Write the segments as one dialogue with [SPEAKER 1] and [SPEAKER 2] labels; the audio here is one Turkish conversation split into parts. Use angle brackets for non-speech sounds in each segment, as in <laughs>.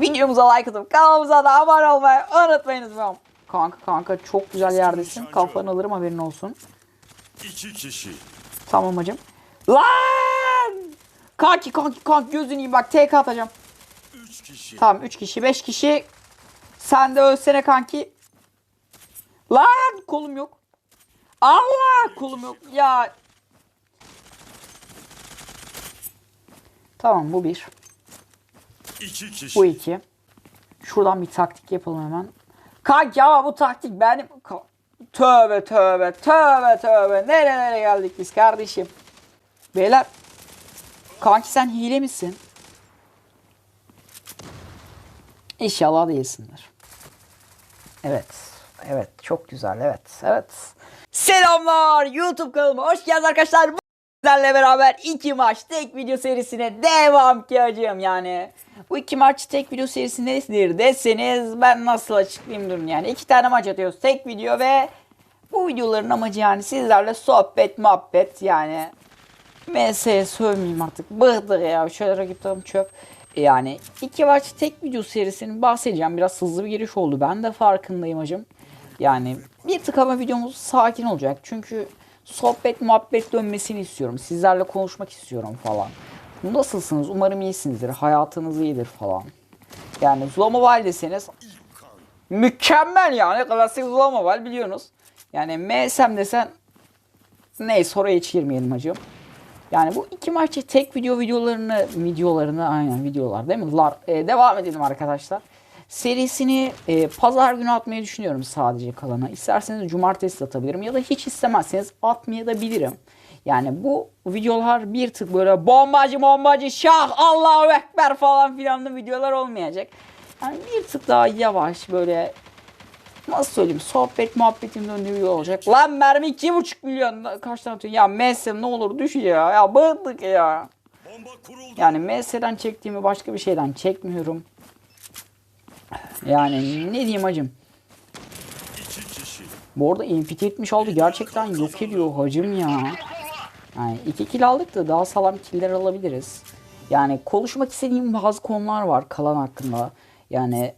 [SPEAKER 1] videomuza like atıp kanalımıza da abone olmayı unutmayınız. efendim. Kanka kanka çok güzel yerdesin. Kafanı alırım haberin olsun.
[SPEAKER 2] İki kişi.
[SPEAKER 1] Tamam hacım. Lan! Kanki kanki kanki gözünü iyi bak TK atacağım.
[SPEAKER 2] Üç kişi.
[SPEAKER 1] Tamam 3 kişi 5 kişi. Sen de ölsene kanki. Lan kolum yok. Allah kolum yok. Ya. Tamam bu bir.
[SPEAKER 2] İki kişi.
[SPEAKER 1] Bu iki. Şuradan bir taktik yapalım hemen. Kanki ama bu taktik benim... Tövbe tövbe tövbe tövbe. Nerelere geldik biz kardeşim. Beyler. Kanki sen hile misin? İnşallah değilsindir. Evet. Evet. Çok güzel. Evet. Evet. Selamlar. YouTube kanalıma hoş geldiniz arkadaşlar. Sizlerle beraber iki maç tek video serisine devam ki hacım yani. Bu iki maç tek video serisi nedir deseniz ben nasıl açıklayayım durun yani. iki tane maç atıyoruz tek video ve bu videoların amacı yani sizlerle sohbet muhabbet yani. MS'ye sövmeyeyim artık. Bıktık ya. Şöyle rakiplerim çöp. Yani iki maç tek video serisinin bahsedeceğim. Biraz hızlı bir giriş oldu. Ben de farkındayım hacım. Yani bir tık ama videomuz sakin olacak. Çünkü sohbet muhabbet dönmesini istiyorum. Sizlerle konuşmak istiyorum falan. Nasılsınız? Umarım iyisinizdir. Hayatınız iyidir falan. Yani Zula deseniz mükemmel yani. Klasik Zula biliyorsunuz. Yani MSM desen neyse oraya hiç girmeyelim hacım. Yani bu iki maçı tek video videolarını videolarını aynen videolar değil mi? Lar, e, devam edelim arkadaşlar. Serisini e, pazar günü atmayı düşünüyorum sadece kalana. İsterseniz cumartesi atabilirim ya da hiç istemezseniz atmaya da bilirim. Yani bu videolar bir tık böyle bombacı bombacı şah Allahu Ekber falan filanlı videolar olmayacak. Yani bir tık daha yavaş böyle nasıl söyleyeyim sohbet muhabbetin döndüğü yol olacak. Lan mermi 2,5 milyon kaç tane atıyor? Ya Messi ne olur düş ya. Ya bıktık ya. Yani Messi'den çektiğimi başka bir şeyden çekmiyorum. Yani ne diyeyim hacım. Bu arada Infinite 76 gerçekten yok ediyor hacım ya. Yani iki kill aldık da daha sağlam killer alabiliriz. Yani konuşmak istediğim bazı konular var kalan hakkında. Yani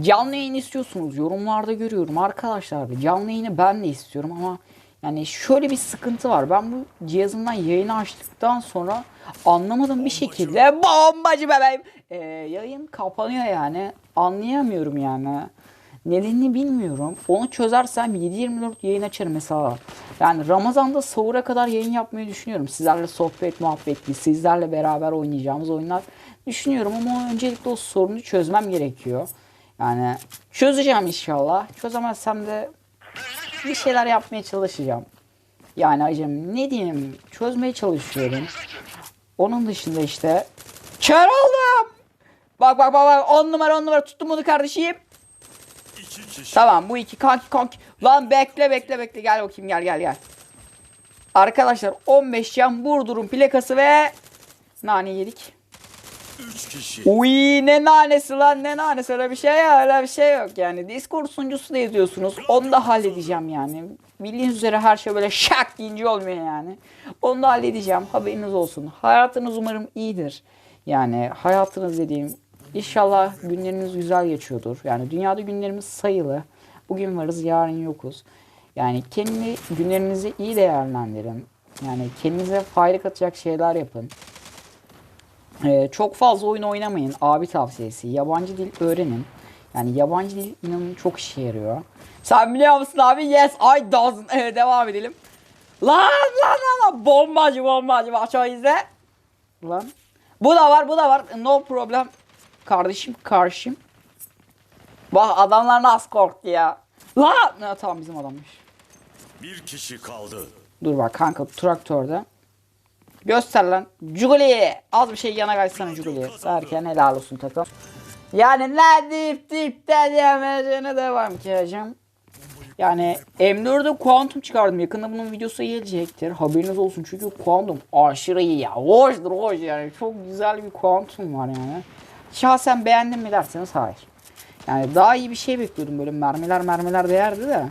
[SPEAKER 1] canlı yayın istiyorsunuz. Yorumlarda görüyorum arkadaşlar. Canlı yayını ben de istiyorum ama yani şöyle bir sıkıntı var. Ben bu cihazımdan yayını açtıktan sonra anlamadım bir şekilde bombacı bebeğim. Ee, yayın kapanıyor yani. Anlayamıyorum yani. Nedenini bilmiyorum. Onu çözersem 7-24 yayın açarım mesela. Yani Ramazan'da sahura kadar yayın yapmayı düşünüyorum. Sizlerle sohbet muhabbetli, sizlerle beraber oynayacağımız oyunlar düşünüyorum ama öncelikle o sorunu çözmem gerekiyor. Yani çözeceğim inşallah. Çözemezsem de bir şeyler yapmaya çalışacağım. Yani acım ne diyeyim çözmeye çalışıyorum. Onun dışında işte kör oldum. Bak bak bak bak 10 numara 10 numara tuttum onu kardeşim. Tamam bu iki kanki kanki. Lan bekle bekle bekle gel bakayım gel gel gel. Arkadaşlar 15 can Burdur'un plakası ve nane yedik. Uy ne nanesi lan ne nanesi öyle bir şey ya öyle bir şey yok yani. Discord sunucusu da yazıyorsunuz. Onu da halledeceğim yani. Bildiğiniz üzere her şey böyle şak deyince olmuyor yani. Onu da halledeceğim haberiniz olsun. Hayatınız umarım iyidir. Yani hayatınız dediğim inşallah günleriniz güzel geçiyordur. Yani dünyada günlerimiz sayılı. Bugün varız yarın yokuz. Yani kendi günlerinizi iyi değerlendirin. Yani kendinize fayda katacak şeyler yapın. Ee, çok fazla oyun oynamayın. Abi tavsiyesi. Yabancı dil öğrenin. Yani yabancı dil inanın çok işe yarıyor. Sen biliyor musun abi? Yes I doesn't. <laughs> Evet devam edelim. Lan lan lan. Bombacı bombacı. Bak şu izle. Lan. Bu da var bu da var. No problem. Kardeşim karşım. Bak adamlar nasıl korktu ya. Lan. Ha, tamam bizim adammış.
[SPEAKER 2] Bir kişi kaldı.
[SPEAKER 1] Dur bak kanka traktörde. Göster lan. Cuguli. Az bir şey yana kaçsana Cuguli. Derken helal olsun takım. Yani ne deyip deyip de diyemeyeceğine devam ki hacım. Yani M4'de Quantum çıkardım. Yakında bunun videosu gelecektir. Haberiniz olsun çünkü Quantum aşırı iyi ya. Hoşdur hoş yani. Çok güzel bir Quantum var yani. Şahsen beğendim mi derseniz hayır. Yani daha iyi bir şey bekliyordum. Böyle mermiler mermiler değerdi de.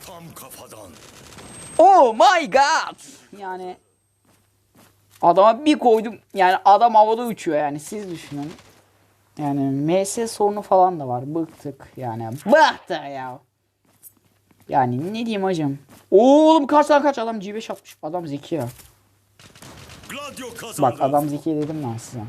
[SPEAKER 1] Oh my god. Yani adama bir koydum. Yani adam havada uçuyor yani siz düşünün. Yani MS sorunu falan da var. Bıktık yani. Bıktık ya. Yani ne diyeyim hacım. Oğlum kaç lan kaç adam G5 atmış. Adam zeki ya. Bak adam zeki dedim ben size.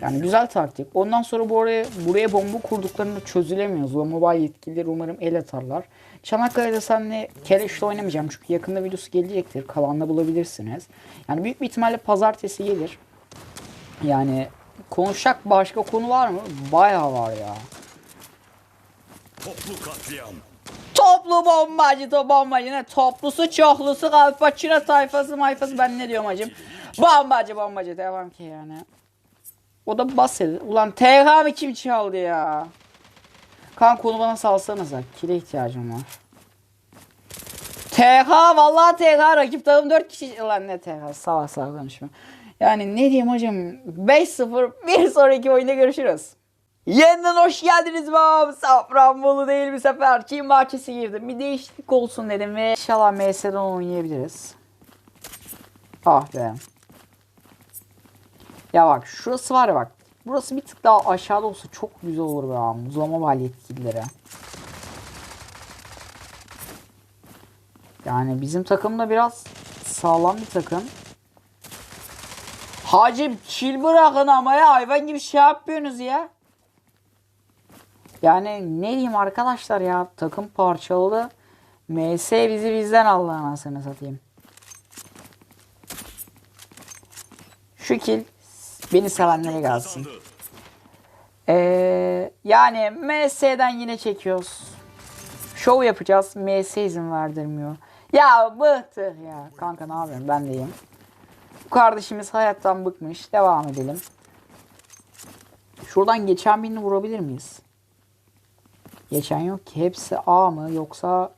[SPEAKER 1] Yani güzel taktik. Ondan sonra bu oraya, buraya bomba kurduklarında çözülemiyor. Mobile yetkilileri umarım el atarlar. Çanakkale'de seninle keleşle oynamayacağım. Çünkü yakında videosu gelecektir. Kalanla bulabilirsiniz. Yani büyük bir ihtimalle pazartesi gelir. Yani konuşacak başka konu var mı? Bayağı var ya.
[SPEAKER 2] Toplu katliam.
[SPEAKER 1] Toplu bombacı to bombacı ne toplusu çoklusu kalpaçino tayfası mayfası ben ne diyorum hacım. Bombacı bombacı devam ki yani. O da bahsediyor. Ulan TH mı kim çaldı ya? Kan konu bana salsanıza. Kile ihtiyacım var. TH vallahi TH rakip takım 4 kişi. Ulan ne TH salak salak konuşma. Yani ne diyeyim hocam 5-0 bir sonraki oyunda görüşürüz. Yeniden hoş geldiniz babam. Safranbolu değil bir sefer. Çin bahçesi girdim. Bir değişiklik olsun dedim ve inşallah MS'den oynayabiliriz. Ah be. Ya bak şurası var ya bak. Burası bir tık daha aşağıda olsa çok güzel olur be abi. Muzlama vali yetkilileri. Yani bizim takım da biraz sağlam bir takım. Hacım çil bırakın ama ya hayvan gibi şey yapıyorsunuz ya. Yani ne diyeyim arkadaşlar ya takım parçalı. MS bizi bizden aldı anasını satayım. Şu kill beni sevenlere gelsin. Ee, yani MS'den yine çekiyoruz. Şov yapacağız. MS izin verdirmiyor. Ya bıktık ya. Kanka ne yapıyorsun? Ben de iyiyim. Bu kardeşimiz hayattan bıkmış. Devam edelim. Şuradan geçen birini vurabilir miyiz? Geçen yok ki. Hepsi A mı yoksa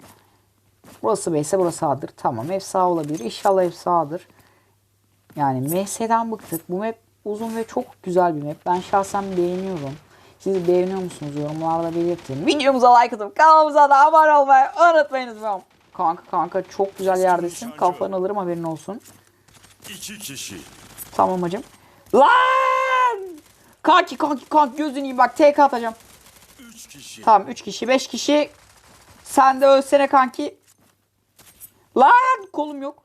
[SPEAKER 1] burası B ise burası A'dır. Tamam hepsi A olabilir. İnşallah hepsi A'dır. Yani MS'den bıktık. Bu map uzun ve çok güzel bir map. Ben şahsen beğeniyorum. Siz beğeniyor musunuz? Yorumlarda belirtin. Videomuza like atıp kanalımıza da abone olmayı unutmayınız. Kanka kanka çok güzel yerdesin. Kafanı alırım haberin olsun.
[SPEAKER 2] İki kişi.
[SPEAKER 1] Tamam hacım. Lan! Kanki kanki kanki gözünü iyi bak TK atacağım.
[SPEAKER 2] Üç kişi.
[SPEAKER 1] Tamam 3 kişi 5 kişi. Sen de ölsene kanki. Lan kolum yok.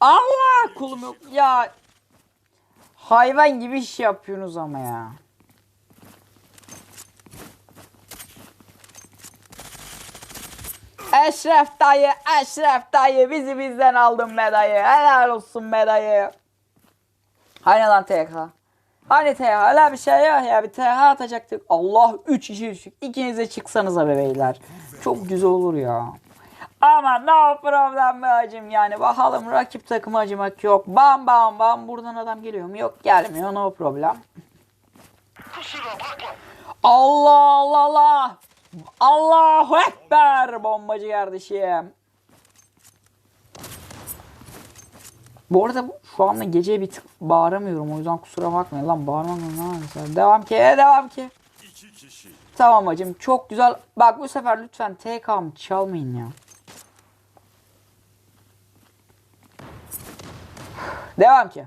[SPEAKER 1] Allah kolum yok. Ya hayvan gibi iş yapıyorsunuz ama ya. Eşref dayı, Eşref dayı bizi bizden aldın be dayı. Helal olsun be dayı. Hani lan TK? Hani TH? Öyle bir şey yok ya. Bir TH atacaktık. Allah 3 kişi düşük. İkiniz de çıksanıza bebeyler. Çok güzel olur ya. Ama no problem be hacım yani. Bakalım rakip takıma acımak yok. Bam bam bam. Buradan adam geliyor mu? Yok gelmiyor. No problem. Allah Allah Allah. Allahu Ekber bombacı kardeşim. Bu arada şu anda gece bir tık bağıramıyorum. O yüzden kusura bakmayın. Lan bağırmam lan. mesela. Devam ki. Devam ki. Tamam hacım. Çok güzel. Bak bu sefer lütfen TK'mı çalmayın ya. Devam ki.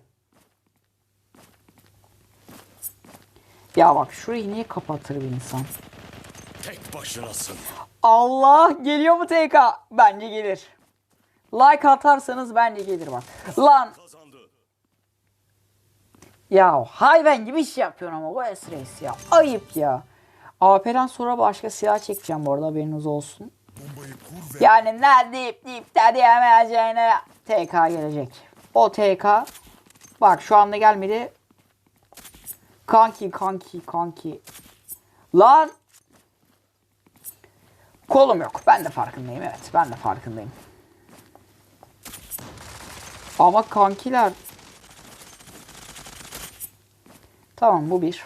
[SPEAKER 1] Ya bak şurayı niye kapatır bir insan?
[SPEAKER 2] Tek başınasın.
[SPEAKER 1] Allah geliyor mu TK? Bence gelir. Like atarsanız bence gelir bak. Lan ya hayvan gibi iş yapıyorsun ama bu S-Race ya. Ayıp ya. AP'den sonra başka silah çekeceğim bu arada haberiniz olsun. Yani ne deyip deyip de diyemeyeceğine TK gelecek. O TK bak şu anda gelmedi. Kanki kanki kanki. Lan kolum yok. Ben de farkındayım evet. Ben de farkındayım. Ama kankiler Tamam bu bir.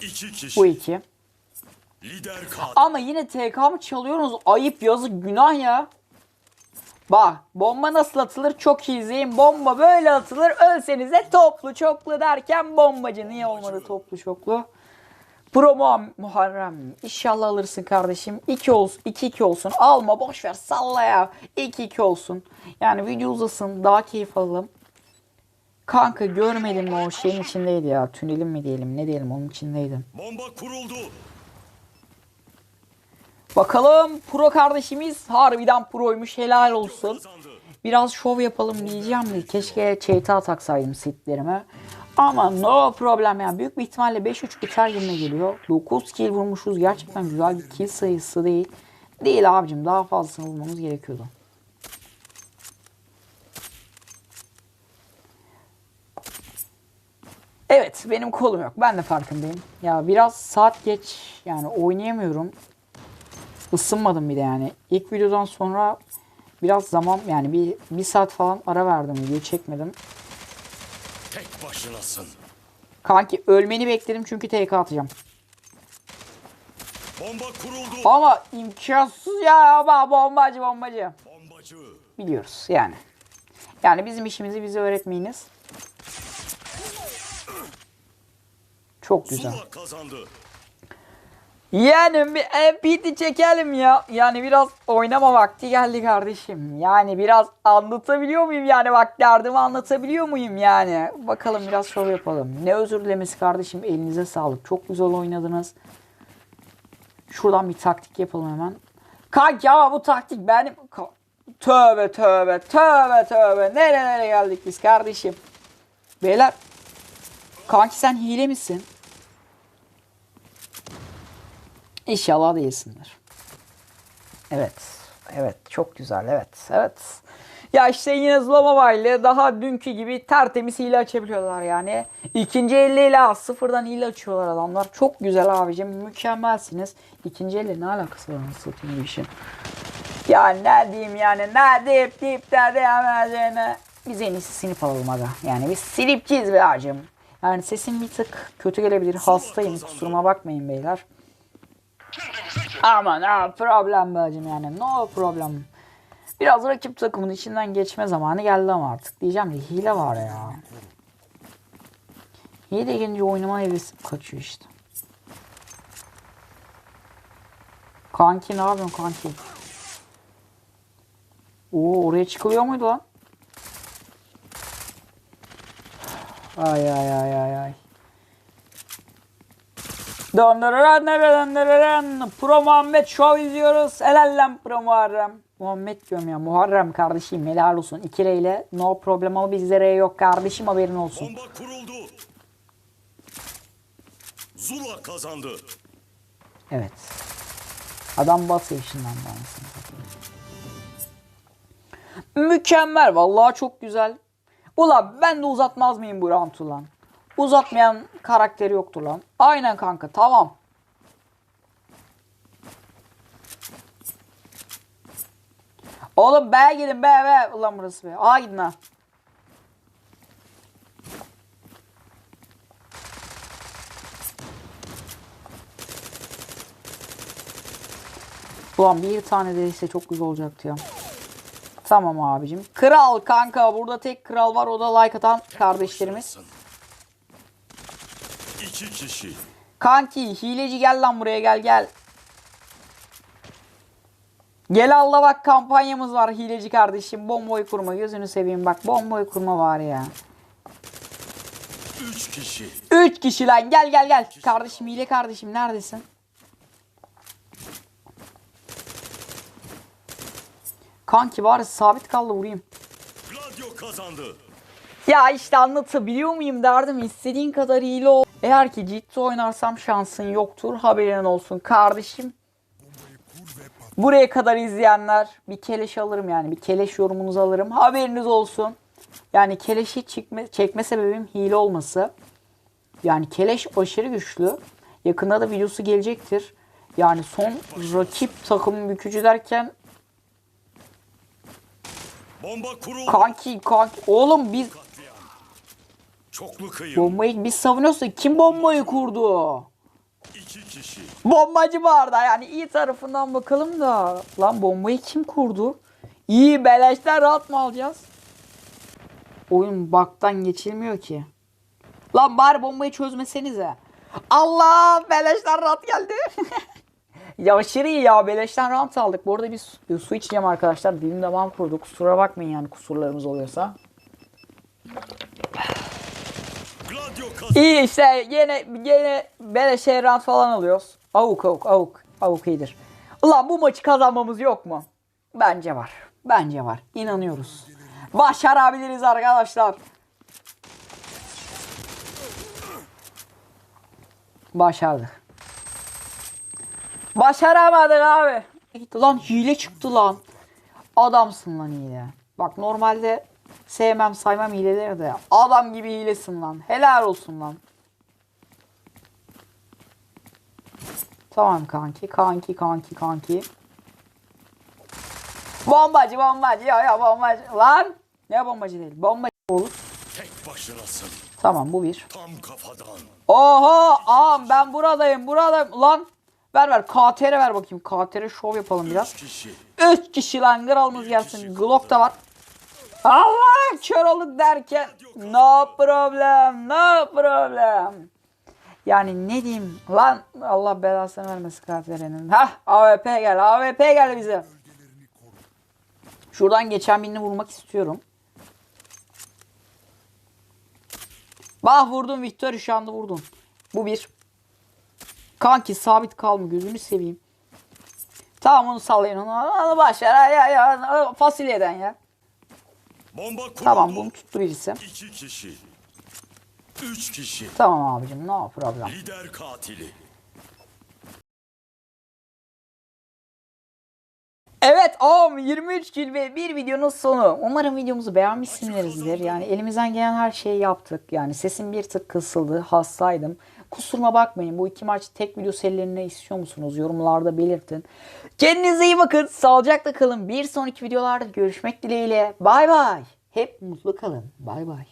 [SPEAKER 2] İki kişi.
[SPEAKER 1] Bu iki.
[SPEAKER 2] Lider.
[SPEAKER 1] Ama yine TK mı çalıyorsunuz? Ayıp yazık günah ya. Bak bomba nasıl atılır çok iyi izleyin. Bomba böyle atılır. Ölseniz de toplu çoklu derken bombacı. Niye olmadı toplu çoklu? Pro Muham- Muharrem. İnşallah alırsın kardeşim. 2 olsun. 2 2 olsun. Alma boş ver salla ya. 2 2 olsun. Yani video uzasın. Daha keyif alalım. Kanka görmedim mi o şeyin içindeydi ya. Tünelin mi diyelim ne diyelim onun içindeydi.
[SPEAKER 2] Bomba kuruldu.
[SPEAKER 1] Bakalım pro kardeşimiz harbiden proymuş helal olsun. Biraz şov yapalım diyeceğim de keşke çeyta taksaydım setlerime. Ama no problem ya. Büyük bir ihtimalle 5-3 biter gibime geliyor. 9 kill vurmuşuz. Gerçekten güzel bir kill sayısı değil. Değil abicim. Daha fazlasını vurmamız gerekiyordu. Evet benim kolum yok. Ben de farkındayım. Ya biraz saat geç yani oynayamıyorum. Isınmadım bir de yani. İlk videodan sonra biraz zaman yani bir, bir saat falan ara verdim video çekmedim.
[SPEAKER 2] Tek başınasın.
[SPEAKER 1] Kanki ölmeni bekledim çünkü TK atacağım.
[SPEAKER 2] Bomba kuruldu.
[SPEAKER 1] Ama imkansız ya ama bombacı bombacı.
[SPEAKER 2] Bombacı.
[SPEAKER 1] Biliyoruz yani. Yani bizim işimizi bize öğretmeyiniz. Çok güzel.
[SPEAKER 2] Zula kazandı.
[SPEAKER 1] Yani bir MPT çekelim ya. Yani biraz oynama vakti geldi kardeşim. Yani biraz anlatabiliyor muyum yani bak derdimi anlatabiliyor muyum yani. Bakalım biraz şov yapalım. Ne özür dilemesi kardeşim elinize sağlık. Çok güzel oynadınız. Şuradan bir taktik yapalım hemen. Kanki ama bu taktik benim... Tövbe tövbe tövbe tövbe. Nerelere geldik biz kardeşim. Beyler. Kanki sen hile misin? İnşallah değilsindir. Evet. Evet. Çok güzel. Evet. Evet. Ya işte yine Zula ile daha dünkü gibi tertemiz hile açabiliyorlar yani. İkinci elliyle sıfırdan hile açıyorlar adamlar. Çok güzel abicim. Mükemmelsiniz. İkinci elle ne alakası var nasıl satayım bu işin? Ya ne diyeyim yani ne deyip deyip de diyemeyeceğine. Biz en iyisi sinip alalım aga. Yani biz silipçiyiz be acım. Yani sesim bir tık kötü gelebilir. Hastayım kusuruma bakmayın beyler. Ama no problem be hacım yani no problem. Biraz rakip takımın içinden geçme zamanı geldi ama artık diyeceğim de hile var ya. Hile gelince oynama hevesim kaçıyor işte. Kanki ne yapıyorsun kanki? Oo oraya çıkılıyor muydu lan? Ay ay ay ay ay. Döndürürün döndürürün. Pro Muhammed Show izliyoruz. Helal lan Pro Muharrem. Muhammed diyorum ya. Muharrem kardeşim helal olsun. İki ile no problem ama bizlere yok kardeşim haberin olsun.
[SPEAKER 2] Bomba kuruldu. Zula kazandı.
[SPEAKER 1] Evet. Adam basıyor işinden satayım. Mükemmel. Vallahi çok güzel. Ulan ben de uzatmaz mıyım bu roundu lan? Uzatmayan karakteri yoktur lan. Aynen kanka tamam. Oğlum B'ye gidin B B. Ulan burası be. A gidin ha. Ulan bir tane değilse çok güzel olacaktı ya. Tamam abicim. Kral kanka burada tek kral var o da like atan kardeşlerimiz.
[SPEAKER 2] İki kişi.
[SPEAKER 1] Kanki hileci gel lan buraya gel gel. Gel Allah bak kampanyamız var hileci kardeşim. Bomboy kurma gözünü seveyim bak bomboy kurma var ya.
[SPEAKER 2] Üç kişi.
[SPEAKER 1] 3 kişi lan gel gel gel. Kardeşim hile kardeşim neredesin? Kanki bari sabit kaldı vurayım.
[SPEAKER 2] Gladio kazandı.
[SPEAKER 1] Ya işte anlatabiliyor muyum derdim. İstediğin kadar hile ol. Eğer ki ciddi oynarsam şansın yoktur. Haberin olsun kardeşim. Buraya kadar izleyenler bir keleş alırım yani. Bir keleş yorumunuzu alırım. Haberiniz olsun. Yani keleşi çekme, çekme sebebim hile olması. Yani keleş aşırı güçlü. Yakında da videosu gelecektir. Yani son rakip takım bükücü derken kanki kanki oğlum biz.
[SPEAKER 2] Çoklu kıyım.
[SPEAKER 1] bombayı biz savunuyorsa kim bombayı kurdu?
[SPEAKER 2] İki kişi.
[SPEAKER 1] Bombacı vardı yani iyi tarafından bakalım da. Lan bombayı kim kurdu? İyi beleşten rahat mı alacağız? Oyun baktan geçilmiyor ki. Lan bari bombayı çözmesenize. Allah beleşten rahat geldi. <laughs> ya aşırı iyi ya beleşten rahat aldık. Bu arada bir su, içeceğim arkadaşlar. Dilim devam kurdu. Kusura bakmayın yani kusurlarımız oluyorsa. İyi işte yine yine beleşe rant falan alıyoruz. Avuk avuk avuk. Avuk iyidir. Ulan bu maçı kazanmamız yok mu? Bence var. Bence var. İnanıyoruz. Başarabiliriz arkadaşlar. Başardık. Başaramadık abi. Lan hile çıktı lan. Adamsın lan hile. Bak normalde sevmem saymam hileleri de. Adam gibi hilesin lan. Helal olsun lan. Tamam kanki. Kanki kanki kanki. Bombacı bombacı ya ya bombacı. Lan. Ne bombacı değil. Bombacı olur.
[SPEAKER 2] Tek başınasın.
[SPEAKER 1] Tamam bu bir.
[SPEAKER 2] Tam kafadan.
[SPEAKER 1] Oho ağam ben buradayım buradayım. Lan ver ver KTR ver bakayım. KTR şov yapalım biraz.
[SPEAKER 2] Üç kişi.
[SPEAKER 1] 3 kişi lan kralımız gelsin. Glock da var. Allah kör olduk derken no problem no problem. Yani ne diyeyim lan Allah belasını vermesin KTR'nin. Hah AWP gel AWP gel bize. Şuradan geçen birini vurmak istiyorum. Bah vurdum Victor şu anda vurdum. Bu bir. Kanki sabit kalma gözünü seveyim. Tamam onu sallayın onu. Onu başlar ya ya fasulyeden ya.
[SPEAKER 2] Bomba kuruldu.
[SPEAKER 1] Tamam bunu tuttu birisi.
[SPEAKER 2] İki kişi. Üç kişi.
[SPEAKER 1] Tamam abicim no problem.
[SPEAKER 2] Lider katili.
[SPEAKER 1] Evet am 23 kill ve bir videonun sonu. Umarım videomuzu beğenmişsinizdir. Yani elimizden gelen her şeyi yaptık. Yani sesim bir tık kısıldı. Hastaydım. Kusuruma bakmayın. Bu iki maç tek video serilerine istiyor musunuz? Yorumlarda belirtin. Kendinize iyi bakın. Sağlıcakla kalın. Bir sonraki videolarda görüşmek dileğiyle. Bay bay. Hep mutlu kalın. Bay bay.